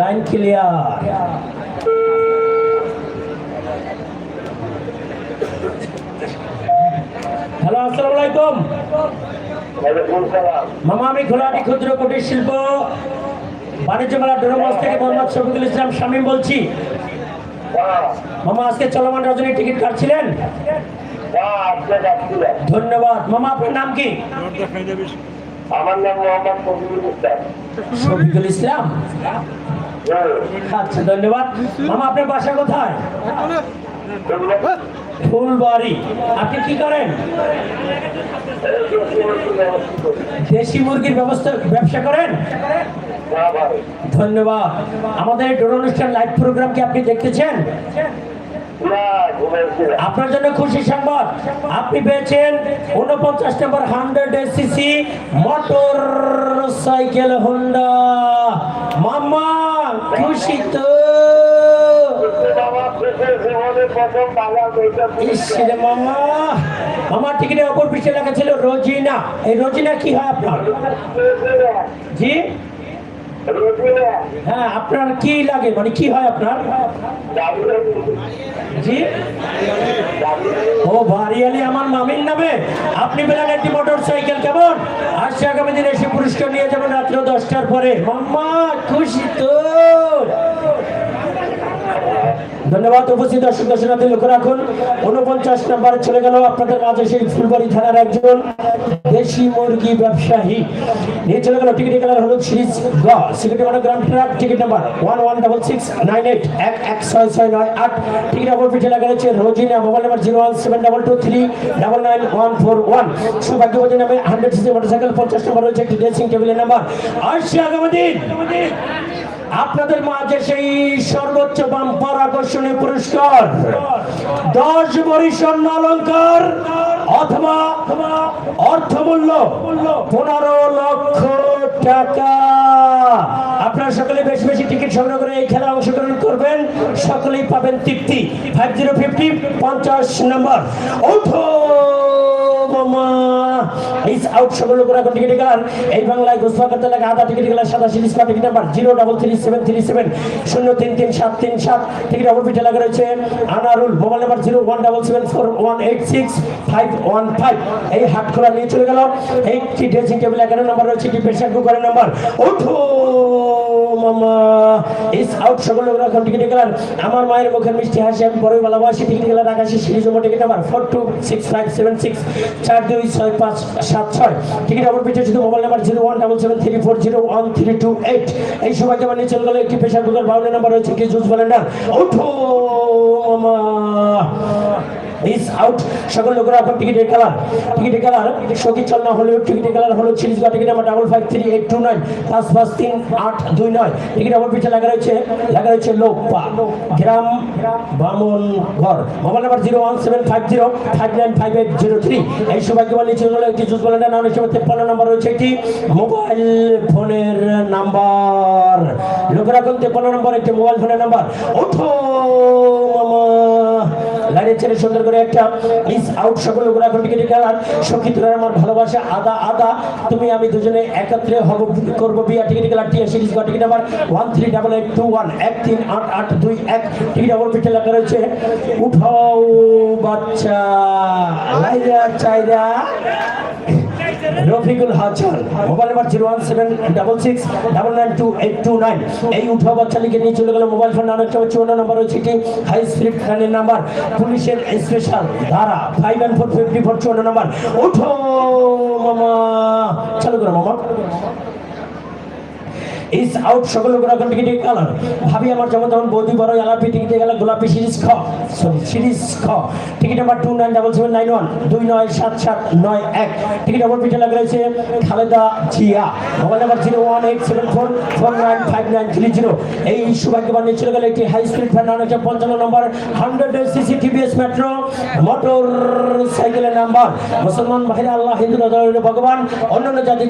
Line clear hello আসসালামু আলাইকুম মামা আমি খোলাটি ক্ষুদ্র কুটির শিল্প বাণিজ্য মেলা ডোরমাস থেকে মোহাম্মদ শফিকুল ইসলাম শামীম বলছি। মামা আজকে চলমান রজনী টিকিট কাটছিলেন? ধন্যবাদ। মামা আপনার নাম কি? আমার নাম মোহাম্মদ ফজলুল ইসলাম। শফিকুল ইসলাম? আচ্ছা ধন্যবাদ। মামা আপনার বাসা কোথায়? ফুলবাড়ি। আপনি কি করেন? দেশি মুরগির ব্যবস্থা ব্যবসা করেন? ধন্যবাদ। আমাদের এই ডোর অনুষ্ঠান লাইভ প্রোগ্রাম কি আপনি দেখতেছেন আপনার জন্য খুশি সংবাদ। আপনি পেয়েছেন উনপঞ্চাশ নম্বর hundred CC motorcycle Honda মামা খুশি তো? মামা টিকিটের অপর ছিল রোজিনা। এই রোজিনা কি হয় আপনার? জি? হ্যাঁ আপনার কি লাগে? মানে কি হয় আপনার? জি? ও, বাড়িয়ালি আমার মামির নামে। আপনি পেলেন একটি মোটর সাইকেল কেমন? আসছে আগামী দিন এসে পুরস্কার নিয়ে যাবেন রাত্র দশটার পরে। মাম্মা, খুশি তো? ধন্যবাদ, উপস্থিত দর্শক দর্শনার্থী, লক্ষ্য রাখুন উনপঞ্চাশ নাম্বার চলে গেল আপনাদের সেই ফুলবাড়ি থানার একজন দেশি মুরগি ব্যবসায়ী। নিয়ে চলে গেল টিকিট কালার হলুদ সিরিজ গ সিকিউরিটি গ্রাম truck ticket number one one double six nine eight এক এক ছয় ছয় নয় আট। টিকিট অপর পিঠে লাগা রয়েছে Rozina, mobile number zero one seven double two three double nine one four one. সৌভাগ্যবতী নামে হান্ড্রেড সিসি মোটরসাইকেল, পঞ্চাশ নম্বর রয়েছে একটি ড্রেসিং টেবিলের নাম্বার। আসছে আগামী দিন আপনাদের মাঝে সেই সর্বোচ্চ বাম্পার আকর্ষণীয় পুরস্কার। দশ বড়ি স্বর্ণ অলঙ্কার অথবা অর্থমূল্য পনেরো লক্ষ টাকা। আপনারা সকলে বেশি বেশি টিকিট সংগ্রহ করে এই খেলা অংশগ্রহণ করবেন। সকলেই পাবেন তৃপ্তি। ফাইভ জিরো ফিফটি পঞ্চাশ নম্বর ওঠো! ইস আউট সকল লোকের এই বাংলায় ঘোষণা করতে টিকিট গেলাম সাদা সিরিজ পা ticket number zero double three seven three seven শূন্য তিন তিন সাত তিন সাত। টিকিট অপর পিঠে রয়েছে। Anarul mobile number zero one double seven four one eight six five one five এই হাট খোলা নিয়ে চলে গেল। এইটি ড্রেসিং টেবিল এগারো নাম্বার রয়েছে একটি প্রেশার কুকারের নাম্বার ওঠো মামা। ইস আউট সকল লোকরা এখন টিকিট গেলাম আমার মায়ের মুখের মিষ্টি হাসি, আমি বড়ই ভালোবাসি টিকিট গেলাম আকাশে সিরিজ নম্বর ticket number four two six five seven six চার দুই ছয় পাঁচ সাত ছয়। টিকিট আমার পিছিয়ে শুধু mobile number zero one double seven three four zero one three two eight এই সবাইকে আমার নিচে গেলে একটি প্রেশার কুকার বাউনের নাম্বার রয়েছে কি জুস বলেন না। ওঠো, মামা। ইস আউট সকল লোকেরা এখন টিকিটের কালার টিকিটের কালার সখী চলনা হলো টিকিটের কালার হলো বা ticket number double five three eight two nine পাঁচ পাঁচ তিন আট দুই নয়। টিকিট আমার পিছিয়ে লাগা রয়েছে লাগা রয়েছে লোকপা গ্রাম বামন ঘর। Mobile number zero one seven five zero five nine five eight zero three এই সৌভাগ্যবান নিচে হলো একটি জুস বলেন নাম হিসেবে তেপ্পান্ন নাম্বার রয়েছে একটি মোবাইল ফোনের নাম্বার। লোকেরা এখন তেপ্পান্ন নম্বর, একটি মোবাইল ফোনের নাম্বার। ওঠো মামা। লাইনের ছেড়ে সুন্দর করে একটা মিস আউট সকল টিকিট খেলার সখী আমার ভালোবাসা, আদা আদা। তুমি, আমি দুজনে একত্রে হব, করব বিয়া। টিকিট খেলার টিয়া সিরিজ বা ticket number one three double eight two one এক তিন আট আট দুই এক। টিকিট আমার পিঠে লেখা রয়েছে, উঠাও বাচ্চা। লাইরা চাইরা রফিকুল হাজার, mobile number zero one seven double six double nine two eight two nine. এই উঠা বাচ্চা লিখে নিয়ে চলে গেল মোবাইল ফোন নাম্বার হচ্ছে চুয়ান্ন নাম্বার রয়েছে এটি, হাই স্পিড ফ্যানের নাম্বার। পুলিশের স্পেশাল ধারা five one four fifty four চুয়ান্ন নাম্বার। উঠো মামা, চালু করো মামা। ইস আউট সকল এখন টিকিটে কালার ভাবি, আমার যেমন তেমন বৌদি বড়, এলাপি টিকিটে গেল গোলাপি সিরিজ খ। সরি সিরিজ খ। Ticket number two nine double seven nine one দুই নয় সাত সাত নয় এক। টিকিট নম্বর পিঠে লাগা রয়েছে Khaleda Zia. Mobile number zero one eight seven four four nine five nine three zero এই সৌভাগ্যবান নিয়ে চলে গেল একটি হাই স্পিড ফ্যান হচ্ছে পঞ্চান্ন নম্বর hundred CC TVS Metro motor সাইকেলের নাম্বার মুসলমান ভাইরা, আল্লাহ হিন্দু ভগবান, অন্যান্য জাতি